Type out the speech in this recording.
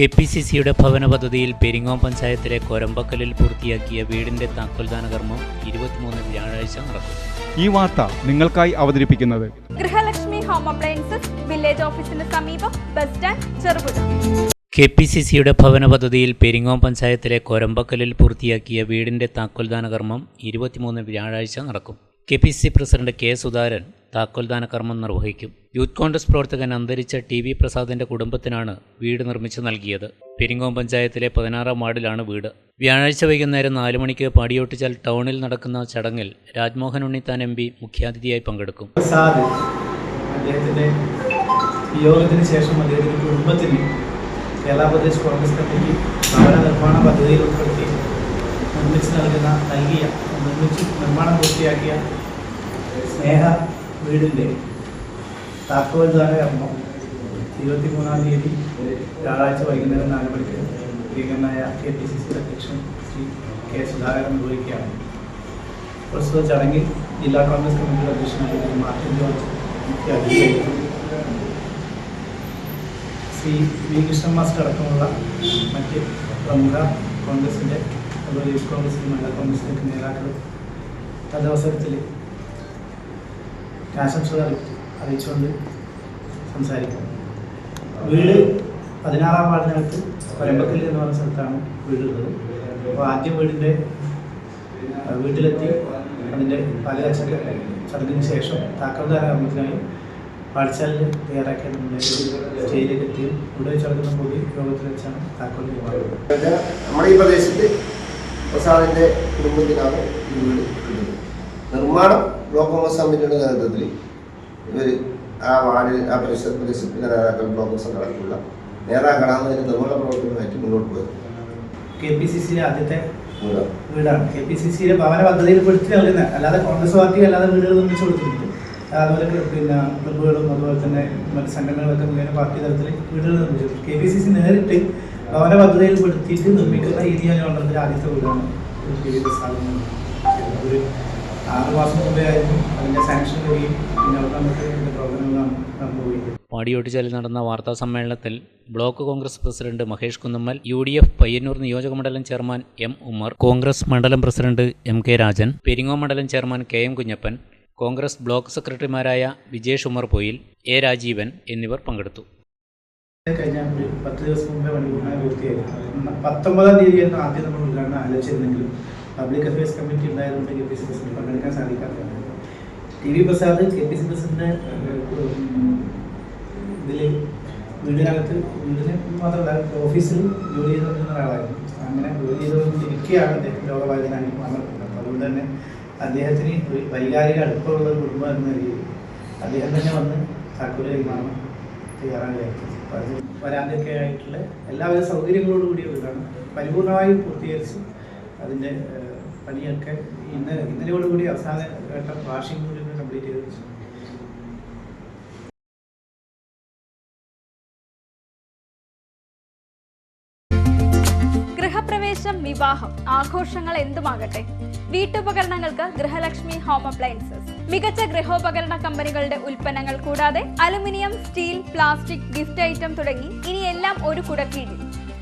K P C സിയുടെ ഭവന പദ്ധതിയിൽ പെരിങ്ങോം പഞ്ചായത്തിലെ കൊരമ്പക്കലിൽ പൂർത്തിയാക്കിയ വീടിന്റെ താക്കോൽദാന കർമ്മം ഇരുപത്തിമൂന്ന് വ്യാഴാഴ്ച നടക്കും. ഈ വാർത്ത നിങ്ങൾക്കായി അവതരിപ്പിക്കുന്നത് ഗൃഹലക്ഷ്മി ഹോം അപ്ലയൻസസ് വില്ലേജ് ഓഫീസിന് സമീപം bus stand Cherupuzha. K P C സിയുടെ ഭവന പദ്ധതിയിൽ പെരിങ്ങോം പഞ്ചായത്തിലെ കൊരമ്പക്കലിൽ പൂർത്തിയാക്കിയ വീടിന്റെ താക്കോൽദാന കർമ്മം ഇരുപത്തിമൂന്ന് വ്യാഴാഴ്ച നടക്കും. K P C president K Sudhakaran താക്കോൽദാന കർമ്മം നിർവഹിക്കും. യൂത്ത് കോൺഗ്രസ് പ്രവർത്തകൻ അന്തരിച്ച ടി വി പ്രസാദിന്റെ കുടുംബത്തിനാണ് വീട് നിർമ്മിച്ചു നൽകിയത്. പെരിങ്ങോം പഞ്ചായത്തിലെ പതിനാറാം വാർഡിലാണ് വീട്. വ്യാഴാഴ്ച വൈകുന്നേരം നാലു മണിക്ക് പാടിയോട്ടിച്ചാൽ ടൗണിൽ നടക്കുന്ന ചടങ്ങിൽ രാജ്മോഹൻ ഉണ്ണിത്താൻ എം പി മുഖ്യാതിഥിയായി പങ്കെടുക്കും. വിയോഗത്തിന് ശേഷം അദ്ദേഹത്തിന്റെ കുടുംബത്തിന് കേരള കോൺഗ്രസ് കമ്മിറ്റി ഭവന നിർമ്മാണ പദ്ധതിയിൽ ഉൾപ്പെടുത്തി നിർമ്മിച്ച് നൽകുന്ന നൽകിയ നിർമ്മിച്ച് നിർമ്മാണം പൂർത്തിയാക്കിയ സ്നേഹ വീടിന്റെ താക്കോൽദാന ഇരുപത്തി മൂന്നാം തീയതി വ്യാഴാഴ്ച വൈകുന്നേരം നാല് മണിക്ക് പ്രിയങ്കരനായ കെ പി സി സി അധ്യക്ഷൻ ശ്രീ കെ സുധാകരൻ നിർവഹിക്കുകയാണ് പ്രസ്തുത ചടങ്ങിൽ ജില്ലാ കോൺഗ്രസ് കമ്മിറ്റിയുടെ അധ്യക്ഷനായ മാർട്ടിൻ ജോർജ് മുഖ്യ അതിഥിയായിരുന്നു ശ്രീ വി കൃഷ്ണൻ മാസ്റ്റർ അടക്കമുള്ള മറ്റ് പ്രമുഖ കോൺഗ്രസിന്റെ അതുപോലെ യൂത്ത് കോൺഗ്രസിന്റെ മഹിളാ കോൺഗ്രസിന്റെ നേതാക്കൾ തദവസരത്തിൽ ആശംസകൾ അറി- അറിയിച്ചുകൊണ്ട് സംസാരിക്കാം. വീട് പതിനാറാം വാർഡിനകത്ത് കൊരമ്പക്കൽ എന്ന് പറഞ്ഞ സ്ഥലത്താണ് വീടുള്ളത്. അപ്പോൾ ആദ്യം വീടിന്റെ വീട്ടിലെത്തി അതിന്റെ പാലകച്ചക്ക ചടങ്ങിന് ശേഷം താക്കോൽദാന കർമ്മത്തിനായി പാഠശാലയിൽ തയ്യാറാക്കിയ സ്റ്റേജിലേക്ക് എത്തി. ഇവിടെ ചടങ്ങുന്ന പൊതു യോഗത്തിൽ വെച്ചാണ് താക്കോൽ നമ്മുടെ ഈ പ്രദേശത്ത് പ്രസാദിന്റെ കുടുംബത്തിനാണ് ഈ വീട് കിട്ടുന്നത്. നിർമ്മാണം ബ്ലോക്ക് കോൺഗ്രസ് കമ്മിറ്റിയുടെ നേതൃത്വത്തിൽ ഇവർ ആ വാർഡിൽ ആ പരിസര പരിസരത്തിലെ നേതാക്കൾ ബ്ലോക്ക് സംഘടനയ്ക്കുള്ള അടക്കമുള്ള നേതാക്കളാണ് അതിന്റെ നിർമ്മാണ പ്രവർത്തനമായിട്ട് മുന്നോട്ട് പോയത്. കെ പി സി സിയിലെ ആദ്യത്തെ വീട്. വീടാണ്. കെ പി സി സിയിലെ ഭവന പദ്ധതിയിൽ പെടുത്തി നൽകുന്നത് അല്ലാതെ കോൺഗ്രസ് പാർട്ടി അല്ലാതെ വീടുകൾ നിർമ്മിച്ചു കൊടുത്തിട്ടുണ്ട്. അതുപോലെ പിന്നെ ക്ലബുകളും അതുപോലെ തന്നെ മറ്റു സംഘടനകളൊക്കെ മുഖേന പാർട്ടി തലത്തിൽ വീടുകൾ നിർമ്മിച്ചു കെ പി സി സി നേരിട്ട് ഭവന പദ്ധതിയിൽ പെടുത്തിയിട്ട് നിർമ്മിക്കുന്ന ഈ നിയോജകമണ്ഡലത്തിലെ ആദ്യത്തെ വീടാണ്. ഒരു ആറ് മാസം മുമ്പേ ആയിരുന്നു. അതിന്റെ സാങ്ഷൻ വരികയും പിന്നെ ഇതിന്റെ പ്രവർത്തനങ്ങളാണ് നടന്നുപോയി പാടിയോട്ടിച്ചാലിൽ നടന്ന വാർത്താ സമ്മേളനത്തിൽ block Congress president Mahesh Kunnummal U D F Payyanur നിയോജക മണ്ഡലം ചെയർമാൻ എം ഉമർ കോൺഗ്രസ് മണ്ഡലം president M K Rajan Peringo മണ്ഡലം chairman K M Kunhappan Congress block സെക്രട്ടറിമാരായ വിജേഷ് ഉമർ പോയിൽ എ രാജീവൻ എന്നിവർ പങ്കെടുത്തു. കഴിഞ്ഞ ഒരു പത്ത് ദിവസം മുമ്പേ മണിക്കൂറിനായി പൂർത്തിയായിരുന്നു പത്തൊമ്പതാം തീയതിയായിരുന്നു ആദ്യം നമ്മൾ ഉദ്ഘാടനം ആലോചിച്ചിരുന്നെങ്കിലും പബ്ലിക് അഫയേഴ്സ് കമ്മിറ്റി ഉണ്ടായതുകൊണ്ട് കെ പി സി പ്രസിഡന്റ് പങ്കെടുക്കാൻ സാധിക്കാത്തതാണ് T V Prasad K P C president ഇതിൽ വീടിനകത്ത് വീടിന് മാത്രമല്ല ഓഫീസിൽ ജോലി ചെയ്തുകൊണ്ടിരുന്ന ഒരാളായിരുന്നു. അങ്ങനെ ജോലി ചെയ്തുകൊണ്ടിരിക്കുകയാണ് അദ്ദേഹം രോഗബാധിതനായി വന്നിട്ടുണ്ട് അപ്പോൾ അതുകൊണ്ട് തന്നെ അദ്ദേഹത്തിന് ഒരു വൈകാരിക അടുപ്പമുള്ള കുടുംബം എന്ന രീതിയിൽ അദ്ദേഹം തന്നെ വന്ന് താക്കോൽ കൈമാറണം തയ്യാറാകുകയായിരുന്നു അപ്പോൾ അത് വരാതൊക്കെ ആയിട്ടുള്ള എല്ലാവിധ സൗകര്യങ്ങളോടുകൂടിയ വീടാണ്. പരിപൂർണമായും പൂർത്തീകരിച്ച് അതിന്റെ പണിയൊക്കെ ഇന്ന് ഇന്നലെയോടുകൂടി അവസാന ഘട്ടം വാഷിംഗ് കൂടി കംപ്ലീറ്റ് ചെയ്ത്. ഗൃഹപ്രവേശം വിവാഹം ആഘോഷങ്ങൾ എന്തുമാകട്ടെ? വീട്ടുപകരണങ്ങൾക്ക് ഗൃഹലക്ഷ്മി ഹോം അപ്ലയൻസസ്. മികച്ച ഗൃഹോപകരണ കമ്പനികളുടെ ഉൽപ്പന്നങ്ങൾ കൂടാതെ aluminium steel plastic gift item തുടങ്ങി ഇനിയെല്ലാം ഒരു കുടക്കീഴിൽ.